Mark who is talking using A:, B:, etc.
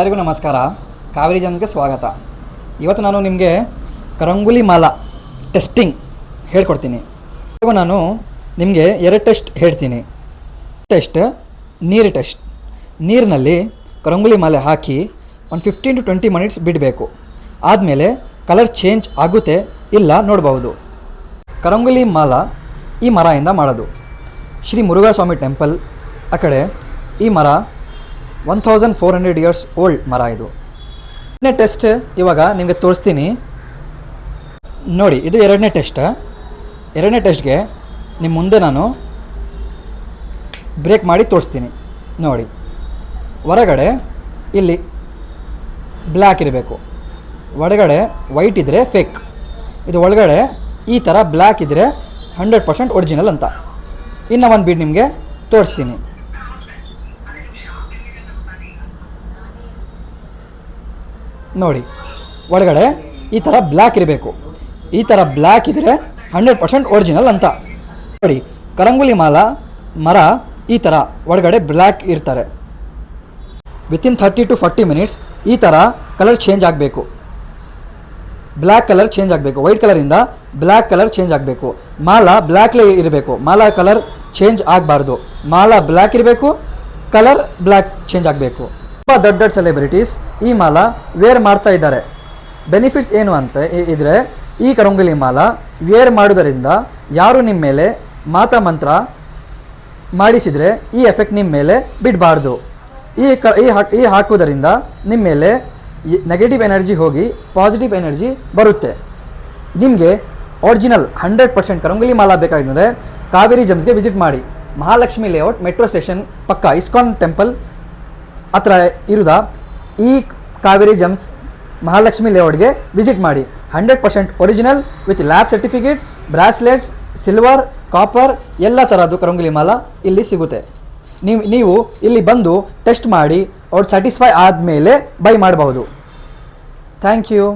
A: ಎಲ್ಲರಿಗೂ ನಮಸ್ಕಾರ. ಕಾವೇರಿ ಜಮ್ಸ್ಗೆ ಸ್ವಾಗತ. ಇವತ್ತು ನಾನು ನಿಮಗೆ ಕರಂಗುಲಿ ಮಾಲ ಟೆಸ್ಟಿಂಗ್ ಹೇಳ್ಕೊಡ್ತೀನಿ. ಇವಾಗ ನಾನು ನಿಮಗೆ ಎರಡು ಟೆಸ್ಟ್ ಹೇಳ್ತೀನಿ. ಟೆಸ್ಟ್ ನೀರು ಟೆಸ್ಟ್ ನೀರಿನಲ್ಲಿ ಕರಂಗುಲಿ ಮಾಲೆ ಹಾಕಿ ಒಂದು ಫಿಫ್ಟೀನ್ ಟು ಟ್ವೆಂಟಿ ಮಿನಿಟ್ಸ್ ಬಿಡಬೇಕು. ಆದಮೇಲೆ ಕಲರ್ ಚೇಂಜ್ ಆಗುತ್ತೆ ಇಲ್ಲ ನೋಡಬಹುದು. ಕರಂಗುಲಿ ಮಾಲ ಈ ಮರದಿಂದ ಮಾಡೋದು. ಶ್ರೀ ಮುರುಘಾಸ್ವಾಮಿ ಟೆಂಪಲ್ ಆ ಕಡೆ ಈ ಮರ one thousand four hundred years old ಮರ ಇದು. ಎರಡನೇ ಟೆಸ್ಟ್ ಇವಾಗ ನಿಮಗೆ ತೋರಿಸ್ತೀನಿ. ನೋಡಿ, ಇದು ಎರಡನೇ ಟೆಸ್ಟ್ ಎರಡನೇ ಟೆಸ್ಟ್ಗೆ ನಿಮ್ಮ ಮುಂದೆ ನಾನು ಬ್ರೇಕ್ ಮಾಡಿ ತೋರಿಸ್ತೀನಿ. ನೋಡಿ, ಹೊರಗಡೆ ಇಲ್ಲಿ ಬ್ಲ್ಯಾಕ್ ಇರಬೇಕು. ಒಳಗಡೆ ವೈಟ್ ಇದ್ದರೆ ಫೇಕ್ ಇದು ಒಳಗಡೆ ಈ ಥರ ಬ್ಲ್ಯಾಕ್ ಇದ್ದರೆ ಹಂಡ್ರೆಡ್ ಪರ್ಸೆಂಟ್ ಒರಿಜಿನಲ್ ಅಂತ. ಇನ್ನು ಒಂದು ಬೀಡ್ ನಿಮಗೆ ತೋರಿಸ್ತೀನಿ. ನೋಡಿ, ಒಳಗಡೆ ಈ ಥರ ಬ್ಲ್ಯಾಕ್ ಇರಬೇಕು. ಈ ಥರ ಬ್ಲ್ಯಾಕ್ ಇದ್ದರೆ ಹಂಡ್ರೆಡ್ ಪರ್ಸೆಂಟ್ ಒರಿಜಿನಲ್ ಅಂತ. ನೋಡಿ, ಕರಂಗುಲಿ ಮಾಲ, ಮರ ಈ ಥರ ಒಳಗಡೆ ಬ್ಲ್ಯಾಕ್ ಇರ್ತಾರೆ. Within thirty to forty minutes ಈ ಥರ ಕಲರ್ ಚೇಂಜ್ ಆಗಬೇಕು. ಬ್ಲ್ಯಾಕ್ ಕಲರ್ ಚೇಂಜ್ ಆಗಬೇಕು. ವೈಟ್ ಕಲರಿಂದ ಬ್ಲ್ಯಾಕ್ ಕಲರ್ ಚೇಂಜ್ ಆಗಬೇಕು. ಮಾಲ ಬ್ಲ್ಯಾಕ್ಲೇ ಇರಬೇಕು. ಮಾಲ ಕಲರ್ ಚೇಂಜ್ ಆಗಬಾರ್ದು. ಮಾಲ ಬ್ಲ್ಯಾಕ್ ಇರಬೇಕು ಕಲರ್ ಬ್ಲ್ಯಾಕ್ ಚೇಂಜ್ ಆಗಬೇಕು. ತುಂಬ ದೊಡ್ಡ ದೊಡ್ಡ ಸೆಲೆಬ್ರಿಟೀಸ್ ಈ ಮಾಲ ವೇರ್ ಮಾಡ್ತಾ ಇದ್ದಾರೆ. ಬೆನಿಫಿಟ್ಸ್ ಏನು ಅಂತ? ಇದ್ರೆ, ಈ ಕರಂಗುಲಿ ಮಾಲ ವೇರ್ ಮಾಡೋದರಿಂದ ಯಾರು ನಿಮ್ಮ ಮೇಲೆ ಮಾತ ಮಂತ್ರ ಮಾಡಿಸಿದರೆ ಈ ಎಫೆಕ್ಟ್ ನಿಮ್ಮ ಮೇಲೆ ಬಿಡಬಾರ್ದು. ಈ ಕ ಈ ಹಾಕ್ ಈ ಹಾಕುವುದರಿಂದ ನಿಮ್ಮ ಮೇಲೆ ನೆಗೆಟಿವ್ ಎನರ್ಜಿ ಹೋಗಿ ಪಾಸಿಟಿವ್ ಎನರ್ಜಿ ಬರುತ್ತೆ. ನಿಮಗೆ ಒರಿಜಿನಲ್ ಹಂಡ್ರೆಡ್ ಪರ್ಸೆಂಟ್ ಕರಂಗುಲಿ ಮಾಲ ಬೇಕಾಗಿದ್ದರೆ ಕಾವೇರಿ ಜಮ್ಸ್ಗೆ ವಿಸಿಟ್ ಮಾಡಿ. ಮಹಾಲಕ್ಷ್ಮಿ ಲೇಔಟ್ ಮೆಟ್ರೋ ಸ್ಟೇಷನ್ ಪಕ್ಕ ಇಸ್ಕಾನ್ ಟೆಂಪಲ್ ಹತ್ರ ಇರುದಾ, ಈ ಕಾವೇರಿ ಜಮ್ಸ್ ಮಹಾಲಕ್ಷ್ಮಿ ಲೇಔಟ್ಗೆ ವಿಸಿಟ್ ಮಾಡಿ. Hundred percent original with lab certificate bracelets silver copper ಎಲ್ಲ ಥರದ್ದು ಕರಂಗುಲಿ ಮಾಲ ಇಲ್ಲಿ ಸಿಗುತ್ತೆ. ನೀವು ನೀವು ಇಲ್ಲಿ ಬಂದು ಟೆಸ್ಟ್ ಮಾಡಿ, ಅವ್ರು ಸ್ಯಾಟಿಸ್ಫೈ ಆದಮೇಲೆ ಬೈ ಮಾಡಬಹುದು. Thank you